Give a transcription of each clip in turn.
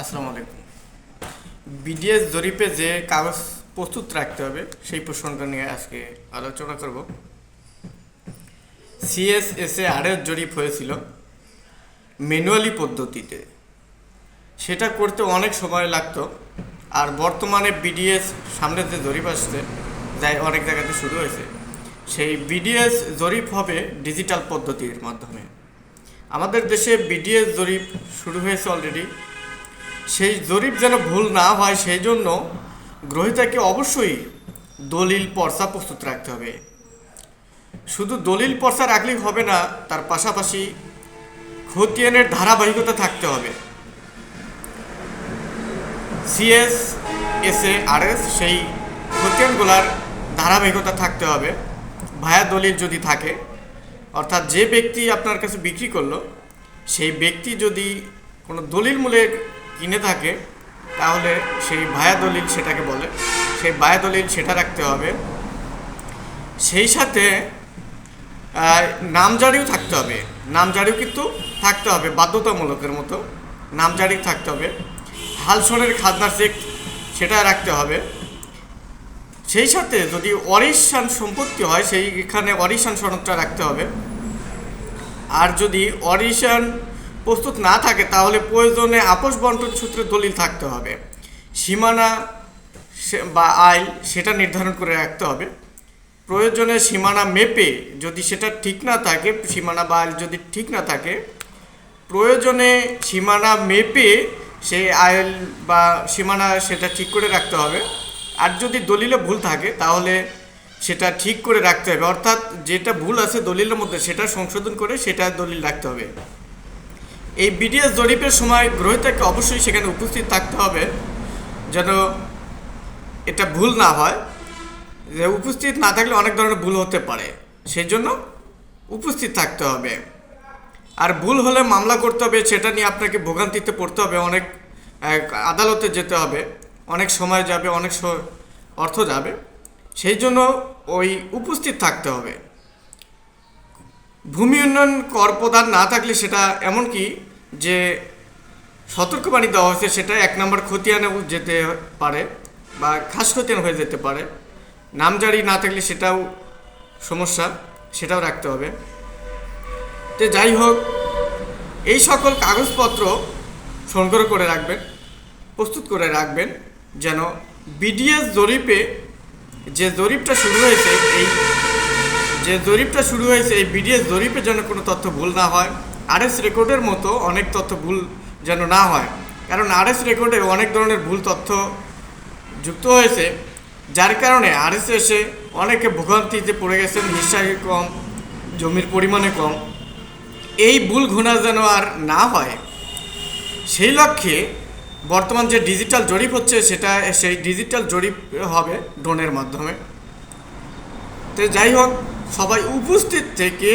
আসসালামু আলাইকুম। বিডিএস জরিপে যে কাগজ প্রস্তুত রাখতে হবে, সেই প্রসঙ্গটা নিয়ে আজকে আলোচনা করব। সিএসএসএ আরের জরিপ হয়েছিল ম্যানুয়ালি পদ্ধতিতে। সেটা করতে অনেক সময় লাগতো, আর বর্তমানে বিডিএস সামনে যে জরিপ আসছে, যাই অনেক জায়গাতে শুরু হয়েছে, সেই বিডিএস জরিপ হবে ডিজিটাল পদ্ধতির মাধ্যমে। আমাদের দেশে বিডিএস জরিপ শুরু হয়েছে অলরেডি সেই জরিপ যেন ভুল না হয়, সেই জন্য গ্রহীতাকে অবশ্যই দলিল পর্চা প্রস্তুত রাখতে হবে। শুধু দলিল পর্চা রাখলেই হবে না, তার পাশাপাশি খতিয়ানের ধারাবাহিকতা থাকতে হবে। CS S A R S সেই খতিয়ানগুলার ধারাবাহিকতা থাকতে হবে। ভায়া দলিল যদি থাকে, অর্থাৎ যে ব্যক্তি আপনার কাছে বিক্রি করল, সেই ব্যক্তি যদি কোনো দলিল মূলে কিনে থাকে, তাহলে সেই ভায়া দলিল সেটাকে বলে। সেই ভায়া দলিল সেটা রাখতে হবে। সেই সাথে নামজারিও থাকতে হবে। নামজারিও কিন্তু থাকতে হবে, বাধ্যতামূলকের মতো। নামজারি থাকতে হবে। হালসনের খাজনা চেক সেটা রাখতে হবে। সেই সাথে যদি অরিশান সম্পত্তি হয়, সেইখানে অরিশান সনদটা রাখতে হবে। আর যদি অরিশান প্রস্তুত না থাকে, তাহলে প্রয়োজনে আপোষ বন্টন সূত্রে দলিল থাকতে হবে। সীমানা বা আইল সেটা নির্ধারণ করে রাখতে হবে। প্রয়োজনে সীমানা মেপে যদি সেটা ঠিক না থাকে, সীমানা বা আইল যদি ঠিক না থাকে, প্রয়োজনে সীমানা মেপে সেই আইল বা সীমানা সেটা ঠিক করে রাখতে হবে। আর যদি দলিলে ভুল থাকে, তাহলে সেটা ঠিক করে রাখতে হবে। অর্থাৎ যেটা ভুল আছে দলিলের মধ্যে সেটা সংশোধন করে সেটা দলিল রাখতে হবে। এই বিডিএস জরিপের সময় গ্রহীতাকে অবশ্যই সেখানে উপস্থিত থাকতে হবে, যেন এটা ভুল না হয়। যে উপস্থিত না থাকলে অনেক ধরনের ভুল হতে পারে সেই জন্য উপস্থিত থাকতে হবে। আর ভুল হলে মামলা করতে হবে, সেটা নিয়ে আপনাকে ভোগান্তিতে পড়তে হবে, অনেক আদালতে যেতে হবে, অনেক সময় যাবে, অনেক অর্থ যাবে সেই জন্য ওই উপস্থিত থাকতে হবে। ভূমি উন্নয়ন কর প্রদান না থাকলে সেটা এমনকি যে সতর্কবাণী দেওয়া হয়েছে সেটা এক নম্বর খতিয়ানেও যেতে পারে বা খাস খতিয়ান হয়ে যেতে পারে। নামজারি না থাকলে সেটাও সমস্যা, সেটাও রাখতে হবে। তো যাই হোক, এই সকল কাগজপত্র সংগ্রহ করে রাখবেন, প্রস্তুত করে রাখবেন যেন বিডিএস জরিপে যে জরিপটা শুরু হয়েছে, এই যে জরিপটা শুরু হয়েছে, এই বিডিএস জরিপে যেন কোনো তথ্য ভুল না হয়। আরএস রেকর্ডের মতো অনেক তথ্য ভুল যেন না হয়। কারণ আরএস রেকর্ডে অনেক ধরনের ভুল তথ্য যুক্ত হয়েছে, যার কারণে আরএস এসে অনেকে ভোগান্তিতে পড়ে গেছেন, হিসাবে কম, জমির পরিমাণে কম। এই ভুল ঘোনা যেন আর না হয়, সেই লক্ষ্যে বর্তমান যে ডিজিটাল জরিপ হচ্ছে, সেটা, সেই ডিজিটাল জরিপ হবে ড্রোনের মাধ্যমে। তো যাই হোক, সবাই উপস্থিত থেকে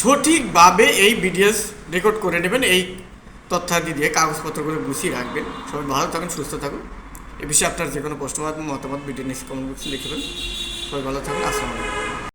সঠিকভাবে এই ভিডিওস রেকর্ড করে নেবেন, এই তথ্যাদি দিয়ে কাগজপত্রগুলো গুছিয়ে রাখবেন। সবাই ভালো থাকুন, সুস্থ থাকুন। এ বিষয়ে আপনার যে কোনো প্রশ্ন মতামত মতামত বিডিএস কমেন্ট বক্সে লিখবেন সবাই ভালো থাকুন, আসসালামু আলাইকুম।